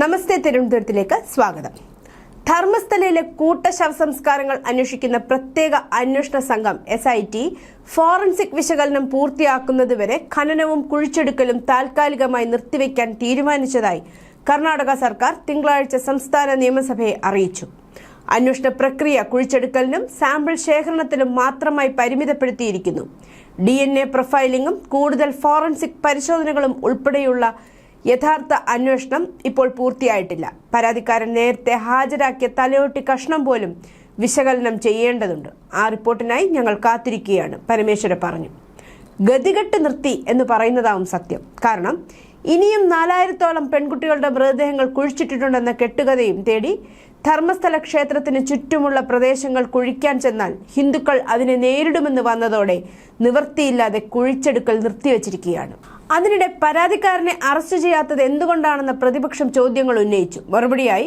നമസ്തേ തിരുവനന്തപുരത്തിലേക്ക് സ്വാഗതം. ധർമ്മസ്ഥലയിലെ കൂട്ട ശവസംസ്കാരങ്ങൾ അന്വേഷിക്കുന്ന പ്രത്യേക അന്വേഷണ സംഘം എസ് ഐ ടി ഫോറൻസിക് വിശകലനം പൂർത്തിയാക്കുന്നതുവരെ ഖനനവും കുഴിച്ചെടുക്കലും താൽക്കാലികമായി നിർത്തിവെക്കാൻ തീരുമാനിച്ചതായി കർണാടക സർക്കാർ തിങ്കളാഴ്ച സംസ്ഥാന നിയമസഭയെ അറിയിച്ചു. അന്വേഷണ പ്രക്രിയ കുഴിച്ചെടുക്കലിനും സാമ്പിൾ ശേഖരണത്തിലും മാത്രമായി പരിമിതപ്പെടുത്തിയിരിക്കുന്നു. ഡി എൻ എ പ്രൊഫൈലിംഗും കൂടുതൽ ഫോറൻസിക് പരിശോധനകളും ഉൾപ്പെടെയുള്ള യഥാർത്ഥ അന്വേഷണം ഇപ്പോൾ പൂർത്തിയായിട്ടില്ല. പരാതിക്കാരൻ നേരത്തെ ഹാജരാക്കിയ തലയോട്ടി കഷ്ണം പോലും വിശകലനം ചെയ്യേണ്ടതുണ്ട്. ആ റിപ്പോർട്ടിനായി ഞങ്ങൾ കാത്തിരിക്കുകയാണ് പരമേശ്വര പറഞ്ഞു. ഗതികെട്ട് നിർത്തി എന്ന് പറയുന്നതാവും സത്യം. കാരണം ഇനിയും നാലായിരത്തോളം പെൺകുട്ടികളുടെ മൃതദേഹങ്ങൾ കുഴിച്ചിട്ടിട്ടുണ്ടെന്ന കെട്ടുകഥയും തേടി ധർമ്മസ്ഥല ക്ഷേത്രത്തിന് ചുറ്റുമുള്ള പ്രദേശങ്ങൾ കുഴിക്കാൻ ചെന്നാൽ ഹിന്ദുക്കൾ അതിനെ നേരിടുമെന്ന് വന്നതോടെ നിവൃത്തിയില്ലാതെ കുഴിച്ചെടുക്കൽ നിർത്തിവച്ചിരിക്കുകയാണ്. അതിനിടെ പരാതിക്കാരനെ അറസ്റ്റ് ചെയ്യാത്തത് എന്തുകൊണ്ടാണെന്ന് പ്രതിപക്ഷം ചോദ്യങ്ങൾ ഉന്നയിച്ചു. മറുപടിയായി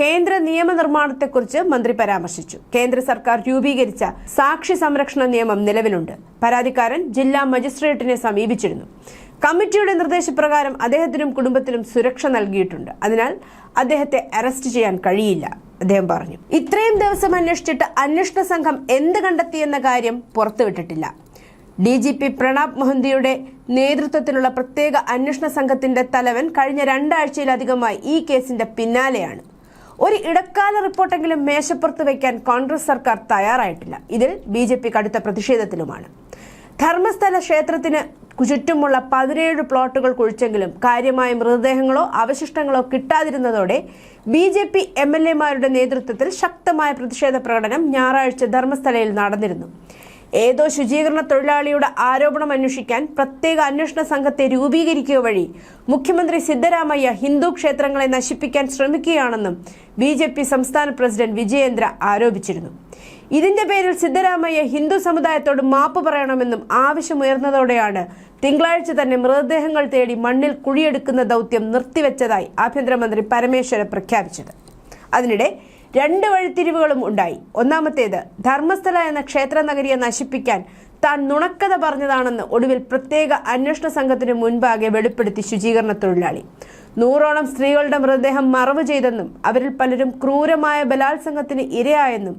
കേന്ദ്ര നിയമനിർമ്മാണത്തെക്കുറിച്ച് മന്ത്രി പരാമർശിച്ചു. കേന്ദ്ര സർക്കാർ രൂപീകരിച്ച സാക്ഷി സംരക്ഷണ നിയമം നിലവിലുണ്ട്. പരാതിക്കാരൻ ജില്ലാ മജിസ്ട്രേറ്റിനെ സമീപിച്ചിരുന്നു. കമ്മിറ്റിയുടെ നിർദ്ദേശപ്രകാരം അദ്ദേഹത്തിനും കുടുംബത്തിനും സുരക്ഷ നൽകിയിട്ടുണ്ട്. അതിനാൽ അദ്ദേഹത്തെ അറസ്റ്റ് ചെയ്യാൻ കഴിയില്ല അദ്ദേഹം പറഞ്ഞു. ഇത്രയും ദിവസം അന്വേഷിച്ചിട്ട് അന്വേഷണ സംഘം എന്ത് കണ്ടെത്തിയെന്ന കാര്യം പുറത്തുവിട്ടിട്ടില്ല. ഡി ജി പി പ്രണാബ് മൊഹന്തിയുടെ നേതൃത്വത്തിലുള്ള പ്രത്യേക അന്വേഷണ സംഘത്തിന്റെ തലവൻ കഴിഞ്ഞ രണ്ടാഴ്ചയിലധികമായി ഈ കേസിന്റെ പിന്നാലെയാണ്. ഒരു ഇടക്കാല റിപ്പോർട്ടെങ്കിലും മേശപ്പുറത്ത് വയ്ക്കാൻ കോൺഗ്രസ് സർക്കാർ തയ്യാറായിട്ടില്ല. ഇതിൽ ബി ജെ പി കടുത്ത പ്രതിഷേധത്തിലുമാണ്. ധർമ്മസ്ഥല ക്ഷേത്രത്തിന് ചുറ്റുമുള്ള പതിനേഴ് പ്ലോട്ടുകൾ കുഴിച്ചെങ്കിലും കാര്യമായ മൃതദേഹങ്ങളോ അവശിഷ്ടങ്ങളോ കിട്ടാതിരുന്നതോടെ B J P M L എമാരുടെ നേതൃത്വത്തിൽ ശക്തമായ പ്രതിഷേധ പ്രകടനം ഞായറാഴ്ച ധർമ്മസ്ഥലയിൽ നടന്നിരുന്നു. ഏതോ ശുചീകരണ തൊഴിലാളിയുടെ ആരോപണം അന്വേഷിക്കാൻ പ്രത്യേക അന്വേഷണ സംഘത്തെ രൂപീകരിക്കുക വഴി മുഖ്യമന്ത്രി സിദ്ധരാമയ്യ ഹിന്ദു ക്ഷേത്രങ്ങളെ നശിപ്പിക്കാൻ ശ്രമിക്കുകയാണെന്നും ബി ജെ പി സംസ്ഥാന പ്രസിഡന്റ് വിജയേന്ദ്ര ആരോപിച്ചിരുന്നു. ഇതിന്റെ പേരിൽ സിദ്ധരാമയ്യ ഹിന്ദു സമുദായത്തോട് മാപ്പ് പറയണമെന്നും ആവശ്യമുയർന്നതോടെയാണ് തിങ്കളാഴ്ച തന്നെ മൃതദേഹങ്ങൾ തേടി മണ്ണിൽ കുഴിയെടുക്കുന്ന ദൗത്യം നിർത്തിവെച്ചതായി ആഭ്യന്തരമന്ത്രി പരമേശ്വര പ്രഖ്യാപിച്ചത്. അതിനിടെ രണ്ട് വഴിത്തിരിവുകളും ഉണ്ടായി. ഒന്നാമത്തേത് ധർമ്മസ്ഥല എന്ന ക്ഷേത്ര നഗരിയെ നശിപ്പിക്കാൻ താൻ നുണക്കഥ പറഞ്ഞതാണെന്ന് ഒടുവിൽ പ്രത്യേക അന്വേഷണ സംഘത്തിന് മുൻപാകെ വെളിപ്പെടുത്തി ശുചീകരണ തൊഴിലാളി. നൂറോളം സ്ത്രീകളുടെ മൃതദേഹം മറവ് ചെയ്തെന്നും അവരിൽ പലരും ക്രൂരമായ ബലാത്സംഗത്തിന് ഇരയായെന്നും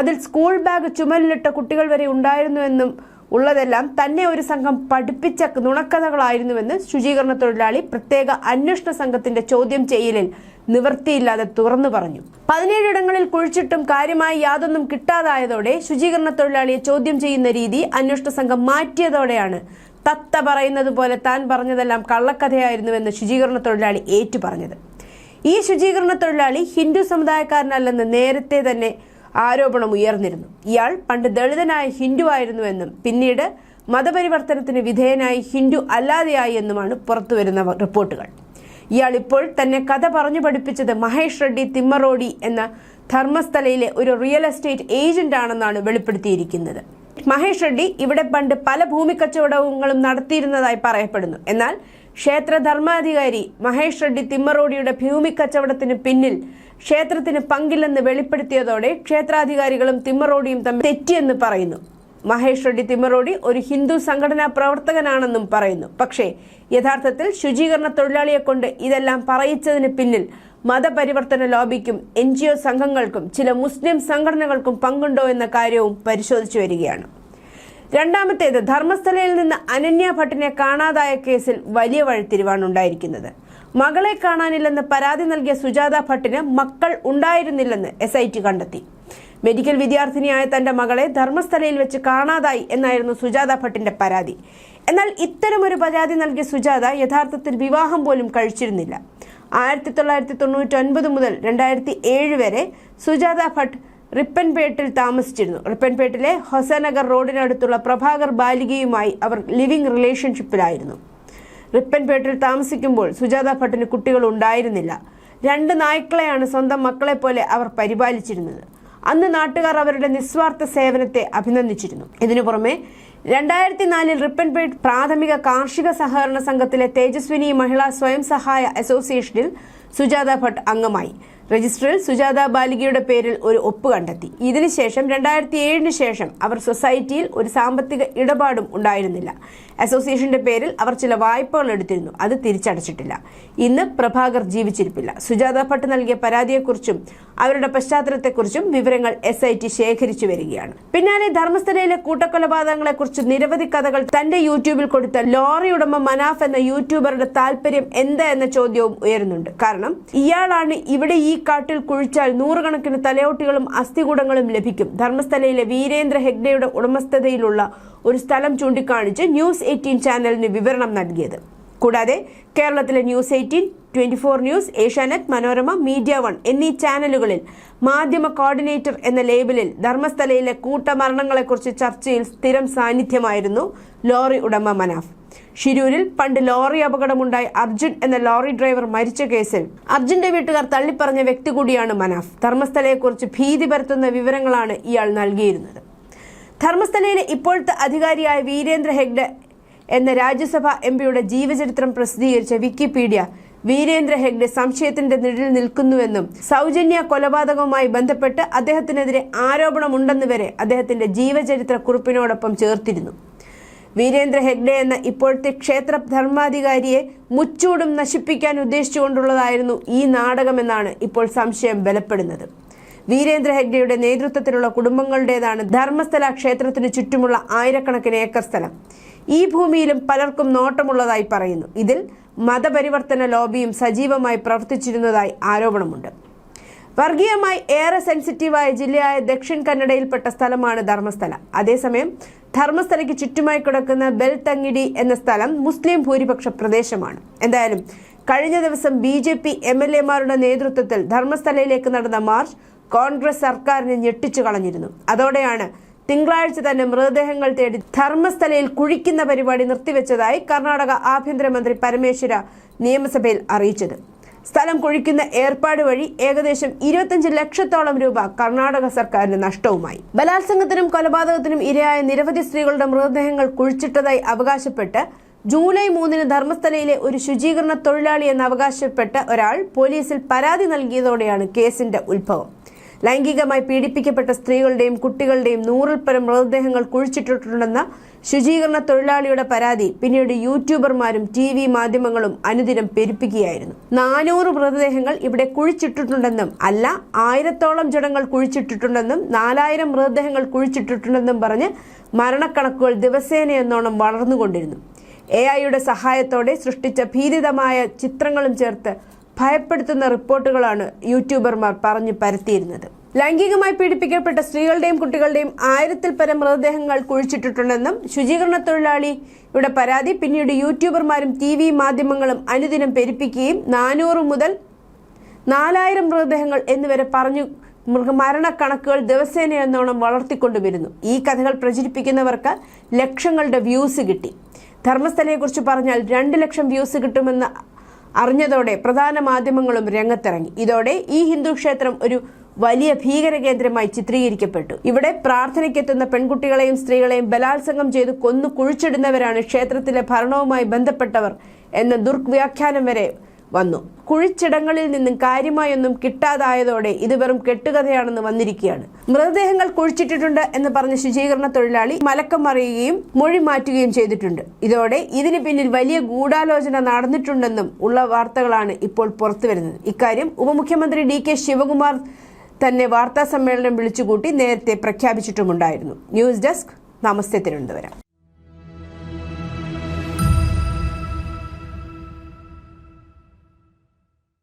അതിൽ സ്കൂൾ ബാഗ് ചുമലിലിട്ട കുട്ടികൾ വരെ ഉണ്ടായിരുന്നുവെന്നും ഉള്ളതെല്ലാം തന്നെ ഒരു സംഘം പഠിപ്പിച്ച നുണക്കഥകളായിരുന്നുവെന്ന് ശുചീകരണ തൊഴിലാളി പ്രത്യേക അന്വേഷണ സംഘത്തിന്റെ ചോദ്യം ചെയ്യലിൽ നിവൃത്തിയില്ലാതെ തുറന്നു പറഞ്ഞു. പതിനേഴിടങ്ങളിൽ കുഴിച്ചിട്ടും കാര്യമായി യാതൊന്നും കിട്ടാതായതോടെ ശുചീകരണ തൊഴിലാളിയെ ചോദ്യം ചെയ്യുന്ന രീതി അന്വേഷണ സംഘം മാറ്റിയതോടെയാണ്. തത്ത പറയുന്നത് പോലെ താൻ പറഞ്ഞതെല്ലാം കള്ളക്കഥയായിരുന്നുവെന്ന് ശുചീകരണ തൊഴിലാളി ഏറ്റു പറഞ്ഞത് ഈ ശുചീകരണ തൊഴിലാളി ഹിന്ദു സമുദായക്കാരനല്ലെന്ന് നേരത്തെ തന്നെ ആരോപണം ഉയർന്നിരുന്നു. ഇയാൾ പണ്ട് ദളിതനായ ഹിന്ദു ആയിരുന്നുവെന്നും പിന്നീട് മതപരിവർത്തനത്തിന് വിധേയനായി ഹിന്ദു അല്ലാതെയായി എന്നുമാണ് പുറത്തുവരുന്ന റിപ്പോർട്ടുകൾ. ഇയാൾ ഇപ്പോൾ തന്നെ കഥ പറഞ്ഞു പഠിപ്പിച്ചത് മഹേഷ് റെഡ്ഡി തിമ്മറോഡി എന്ന ധർമ്മസ്ഥലയിലെ ഒരു റിയൽ എസ്റ്റേറ്റ് ഏജന്റ് ആണെന്നാണ് വെളിപ്പെടുത്തിയിരിക്കുന്നത്. മഹേഷ് റെഡ്ഡി ഇവിടെ പണ്ട് പല ഭൂമി കച്ചവടങ്ങളും നടത്തിയിരുന്നതായി പറയപ്പെടുന്നു. എന്നാൽ ക്ഷേത്ര ധർമാധികാരി മഹേഷ് റെഡ്ഡി തിമ്മറോഡിയുടെ ഭൂമി കച്ചവടത്തിന് പിന്നിൽ ക്ഷേത്രത്തിന് പങ്കില്ലെന്ന് വെളിപ്പെടുത്തിയതോടെ ക്ഷേത്രാധികാരികളും തിമ്മറോഡിയും തമ്മിൽ തെറ്റിയെന്ന് പറയുന്നു. മഹേഷ് റെഡ്ഡി തിമ്മറോഡി ഒരു ഹിന്ദു സംഘടനാ പ്രവർത്തകനാണെന്നും പറയുന്നു. പക്ഷേ യഥാർത്ഥത്തിൽ ശുചീകരണ തൊഴിലാളിയെ കൊണ്ട് ഇതെല്ലാം പറയിച്ചതിന് പിന്നിൽ മതപരിവർത്തന ലോബിക്കും എൻ ജി ഒ സംഘങ്ങൾക്കും ചില മുസ്ലിം സംഘടനകൾക്കും പങ്കുണ്ടോ എന്ന കാര്യവും പരിശോധിച്ചു വരികയാണ്. രണ്ടാമത്തേത് ധർമ്മസ്ഥലയിൽ നിന്ന് അനന്യ ഭട്ടിനെ കാണാതായ കേസിൽ വലിയ വഴിത്തിരിവാണ് ഉണ്ടായിരിക്കുന്നത്. മകളെ കാണാനില്ലെന്ന് പരാതി നൽകിയ സുജാത ഭട്ടിന് മക്കൾ ഉണ്ടായിരുന്നില്ലെന്ന് എസ് കണ്ടെത്തി. മെഡിക്കൽ വിദ്യാർത്ഥിനിയായ തന്റെ മകളെ ധർമ്മസ്ഥലയിൽ വെച്ച് കാണാതായി എന്നായിരുന്നു സുജാത ഭട്ടിന്റെ പരാതി. എന്നാൽ ഇത്തരമൊരു പരാതി നൽകിയ സുജാത യഥാർത്ഥത്തിൽ വിവാഹം പോലും കഴിച്ചിരുന്നില്ല. ആയിരത്തി തൊള്ളായിരത്തി തൊണ്ണൂറ്റി ഒൻപത് മുതൽ രണ്ടായിരത്തി ഏഴ് വരെ സുജാത ഭട്ട് റിപ്പൻപേട്ടിൽ താമസിച്ചിരുന്നു. റിപ്പൻപേട്ടിലെ ഹൊസനഗർ റോഡിനടുത്തുള്ള പ്രഭാകർ ബാലികയുമായി അവർ ലിവിംഗ് റിലേഷൻഷിപ്പിലായിരുന്നു. റിപ്പൻപേട്ടിൽ താമസിക്കുമ്പോൾ സുജാത ഭട്ടിന് കുട്ടികൾ ഉണ്ടായിരുന്നില്ല. രണ്ട് നായ്ക്കളെയാണ് സ്വന്തം മക്കളെ പോലെ അവർ പരിപാലിച്ചിരുന്നത്. അന്ന് നാട്ടുകാർ അവരുടെ നിസ്വാർത്ഥ സേവനത്തെ അഭിനന്ദിച്ചിരുന്നു. ഇതിനു പുറമെ രണ്ടായിരത്തി നാലിൽ റിപ്പൻപേട്ട് പ്രാഥമിക കാർഷിക സഹകരണ സംഘത്തിലെ തേജസ്വിനി മഹിളാ സ്വയം സഹായ അസോസിയേഷനിൽ സുജാത ഭട്ട് അംഗമായി. രജിസ്റ്ററിൽ സുജാത ബാലികയുടെ പേരിൽ ഒരു ഒപ്പ് കണ്ടെത്തി. ഇതിനുശേഷം രണ്ടായിരത്തി ഏഴിന് ശേഷം അവർ സൊസൈറ്റിയിൽ ഒരു സാമ്പത്തിക ഇടപാടും ഉണ്ടായിരുന്നില്ല. അസോസിയേഷന്റെ പേരിൽ അവർ ചില വായ്പകൾ എടുത്തിരുന്നു. അത് തിരിച്ചടച്ചിട്ടില്ല. ഇന്ന് പ്രഭാകർ ജീവിച്ചിരിപ്പില്ല. സുജാത ഭട്ട് നൽകിയ പരാതിയെക്കുറിച്ചും അവരുടെ പശ്ചാത്തലത്തെക്കുറിച്ചും വിവരങ്ങൾ എസ് ഐ ടി ശേഖരിച്ചു വരികയാണ്. പിന്നാലെ ധർമ്മസ്ഥലയിലെ കൂട്ടക്കൊലപാതകങ്ങളെക്കുറിച്ച് നിരവധി കഥകൾ തന്റെ യൂട്യൂബിൽ കൊടുത്ത ലോറി ഉടമ മനാഫ് എന്ന യൂട്യൂബറുടെ താല്പര്യം എന്താ എന്ന ചോദ്യവും ഉയരുന്നുണ്ട്. കാരണം ഇയാളാണ് ഇവിടെ ഈ കാട്ടിൽ കുഴിച്ചാൽ നൂറുകണക്കിന് തലയോട്ടികളും അസ്ഥികൂടങ്ങളും ലഭിക്കും. ധർമ്മസ്ഥലയിലെ വീരേന്ദ്ര ഹെഗ്ഡയുടെ ഉടമസ്ഥതയിലുള്ള ഒരു സ്ഥലം ചൂണ്ടിക്കാണിച്ച് ന്യൂസ് എയ്റ്റീൻ ചാനലിന് വിവരണം നൽകിയത്. കൂടാതെ കേരളത്തിലെ news eighteen twenty four news Asianet Manorama media one എന്നീ ചാനലുകളിൽ മാധ്യമ കോർഡിനേറ്റർ എന്ന ലേബലിൽ ധർമ്മസ്ഥലയിലെ കൂട്ടമരണങ്ങളെക്കുറിച്ച് ചർച്ചയിൽ സ്ഥിരം സാന്നിധ്യമായിരുന്നു ലോറി ഉടമ മനാഫ്. ഷിരൂരിൽ പണ്ട് ലോറി അപകടമുണ്ടായി അർജുൻ എന്ന ലോറി ഡ്രൈവർ മരിച്ച കേസിൽ അർജുന്റെ വീട്ടുകാർ തള്ളിപ്പറഞ്ഞ വ്യക്തി കൂടിയാണ് മനാഫ്. ധർമ്മസ്ഥലയെക്കുറിച്ച് ഭീതി പരത്തുന്ന വിവരങ്ങളാണ് ഇയാൾ നൽകിയിരുന്നത്. ധർമ്മസ്ഥലയിലെ ഇപ്പോഴത്തെ അധികാരിയായ വീരേന്ദ്ര ഹെഗ്ഡെ എന്ന രാജ്യസഭാ എം പിയുടെ ജീവചരിത്രം പ്രസിദ്ധീകരിച്ച വിക്കിപീഡിയ വീരേന്ദ്ര ഹെഗ്ഡെ സംശയത്തിന്റെ നിഴലിൽ നിൽക്കുന്നുവെന്നും സൗജന്യ കൊലപാതകവുമായി ബന്ധപ്പെട്ട് അദ്ദേഹത്തിനെതിരെ ആരോപണമുണ്ടെന്ന് വരെ അദ്ദേഹത്തിന്റെ ജീവചരിത്ര കുറിപ്പിനോടൊപ്പം ചേർത്തിരുന്നു. വീരേന്ദ്ര ഹെഗ്ഡെ എന്ന ഇപ്പോഴത്തെ ക്ഷേത്ര ധർമാധികാരിയെ മുച്ചൂടും നശിപ്പിക്കാൻ ഉദ്ദേശിച്ചുകൊണ്ടുള്ളതായിരുന്നു ഈ നാടകമെന്നാണ് ഇപ്പോൾ സംശയം ബലപ്പെടുന്നത്. വീരേന്ദ്ര ഹെഗ്ഡെയുടെ നേതൃത്വത്തിലുള്ള കുടുംബങ്ങളുടേതാണ് ധർമ്മസ്ഥല ക്ഷേത്രത്തിന് ചുറ്റുമുള്ള ആയിരക്കണക്കിന് ഏക്കർ സ്ഥലം. ഈ ഭൂമിയിലും പലർക്കും നോട്ടമുള്ളതായി പറയുന്നു. ഇതിൽ മതപരിവർത്തന ലോബിയും സജീവമായി പ്രവർത്തിച്ചിരുന്നതായി ആരോപണമുണ്ട്. വർഗീയമായി ഏറെ സെൻസിറ്റീവായ ജില്ലയായ ദക്ഷിൺ കന്നഡയിൽപ്പെട്ട സ്ഥലമാണ് ധർമ്മസ്ഥല. അതേസമയം ധർമ്മസ്ഥലയ്ക്ക് ചുറ്റുമായി കിടക്കുന്ന ബെൽതങ്ങിടി എന്ന സ്ഥലം മുസ്ലിം ഭൂരിപക്ഷ പ്രദേശമാണ്. എന്തായാലും കഴിഞ്ഞ ദിവസം B J P M L എമാരുടെ നേതൃത്വത്തിൽ ധർമ്മസ്ഥലയിലേക്ക് നടന്ന മാർച്ച് കോൺഗ്രസ് സർക്കാരിനെ ഞെട്ടിച്ചു കളഞ്ഞിരുന്നു. അതോടെയാണ് തിങ്കളാഴ്ച തന്നെ മൃതദേഹങ്ങൾ തേടി ധർമ്മസ്ഥലയിൽ കുഴിക്കുന്ന പരിപാടി നിർത്തിവെച്ചതായി കർണാടക ആഭ്യന്തരമന്ത്രി പരമേശ്വര നിയമസഭയിൽ അറിയിച്ചത്. സ്ഥലം കുഴിക്കുന്ന ഏർപ്പാട് വഴി ഏകദേശം ഇരുപത്തിയഞ്ച് ലക്ഷത്തോളം രൂപ കർണാടക സർക്കാരിന് നഷ്ടവുമായി. ബലാത്സംഗത്തിനും കൊലപാതകത്തിനും ഇരയായ നിരവധി സ്ത്രീകളുടെ മൃതദേഹങ്ങൾ കുഴിച്ചിട്ടതായി അവകാശപ്പെട്ട് ജൂലൈ മൂന്നിന് ധർമ്മസ്ഥലയിലെ ഒരു ശുചീകരണ തൊഴിലാളി എന്ന് അവകാശപ്പെട്ട ഒരാൾ പോലീസിൽ പരാതി നൽകിയതോടെയാണ് കേസിന്റെ ഉത്ഭവം. ലൈംഗികമായി പീഡിപ്പിക്കപ്പെട്ട സ്ത്രീകളുടെയും കുട്ടികളുടെയും നൂറിൽ പരം മൃതദേഹങ്ങൾ കുഴിച്ചിട്ടിട്ടുണ്ടെന്ന ശുചീകരണ തൊഴിലാളിയുടെ പരാതി പിന്നീട് യൂട്യൂബർമാരും ടി വി മാധ്യമങ്ങളും അനുദിനം പെരുപ്പിക്കുകയായിരുന്നു. നാനൂറ് മൃതദേഹങ്ങൾ ഇവിടെ കുഴിച്ചിട്ടിട്ടുണ്ടെന്നും അല്ല ആയിരത്തോളം ജഡങ്ങൾ കുഴിച്ചിട്ടിട്ടുണ്ടെന്നും നാലായിരം മൃതദേഹങ്ങൾ കുഴിച്ചിട്ടിട്ടുണ്ടെന്നും പറഞ്ഞ് മരണക്കണക്കുകൾ ദിവസേനയെന്നോണം വളർന്നുകൊണ്ടിരുന്നു. എ ഐയുടെ സഹായത്തോടെ സൃഷ്ടിച്ച ഭീതിതമായ ചിത്രങ്ങളും ചേർത്ത് ഭയപ്പെടുത്തുന്ന റിപ്പോർട്ടുകളാണ് യൂട്യൂബർമാർ പറഞ്ഞു പരത്തിയിരുന്നത്. ലൈംഗികമായി പീഡിപ്പിക്കപ്പെട്ട സ്ത്രീകളുടെയും കുട്ടികളുടെയും ആയിരത്തിൽ പരം മൃതദേഹങ്ങൾ കുഴിച്ചിട്ടിട്ടുണ്ടെന്നും ശുചീകരണ തൊഴിലാളിയുടെ പരാതി പിന്നീട് യൂട്യൂബർമാരും ടി വി മാധ്യമങ്ങളും അനുദിനം പെരുപ്പിക്കുകയും നാനൂറ് മുതൽ നാലായിരം മൃതദേഹങ്ങൾ എന്നിവരെ പറഞ്ഞു മരണക്കണക്കുകൾ ദിവസേന എന്നോണം വളർത്തിക്കൊണ്ടുവരുന്നു. ഈ കഥകൾ പ്രചരിപ്പിക്കുന്നവർക്ക് ലക്ഷങ്ങളുടെ വ്യൂസ് കിട്ടി. ധർമ്മസ്ഥലയെക്കുറിച്ച് പറഞ്ഞാൽ രണ്ട് ലക്ഷം വ്യൂസ് കിട്ടുമെന്ന് അറിഞ്ഞതോടെ പ്രധാന മാധ്യമങ്ങളും രംഗത്തിറങ്ങി. ഇതോടെ ഈ ഹിന്ദു ക്ഷേത്രം ഒരു വലിയ ഭീകര കേന്ദ്രമായി ചിത്രീകരിക്കപ്പെട്ടു. ഇവിടെ പ്രാർത്ഥനയ്ക്കെത്തുന്ന പെൺകുട്ടികളെയും സ്ത്രീകളെയും ബലാത്സംഗം ചെയ്ത് കൊന്നു കുഴിച്ചിടുന്നവരാണ് ക്ഷേത്രത്തിലെ ഭരണവുമായി ബന്ധപ്പെട്ടവർ എന്ന ദുർവ്യാഖ്യാനം വരെ വന്നു. കുഴിച്ചിടങ്ങളിൽ നിന്നും കാര്യമായൊന്നും കിട്ടാതായതോടെ ഇത് വെറും കെട്ടുകഥയാണെന്ന് വന്നിരിക്കുകയാണ്. മൃതദേഹങ്ങൾ കുഴിച്ചിട്ടിട്ടുണ്ട് എന്ന് പറഞ്ഞ ശുചീകരണ തൊഴിലാളി മലക്കം മറിയുകയും മൊഴി മാറ്റുകയും ചെയ്തിട്ടുണ്ട്. ഇതോടെ ഇതിന് പിന്നിൽ വലിയ ഗൂഢാലോചന നടന്നിട്ടുണ്ടെന്നും ഉള്ള വാർത്തകളാണ് ഇപ്പോൾ പുറത്തുവരുന്നത് ഇക്കാര്യം ഉപമുഖ്യമന്ത്രി ഡി കെ ശിവകുമാർ തന്നെ വാർത്താ സമ്മേളനം വിളിച്ചുകൂട്ടി നേരത്തെ പ്രഖ്യാപിച്ചിട്ടുമുണ്ടായിരുന്നു. ന്യൂസ് ഡെസ്ക് നമസ്തേ തിരുവനന്തപുരം.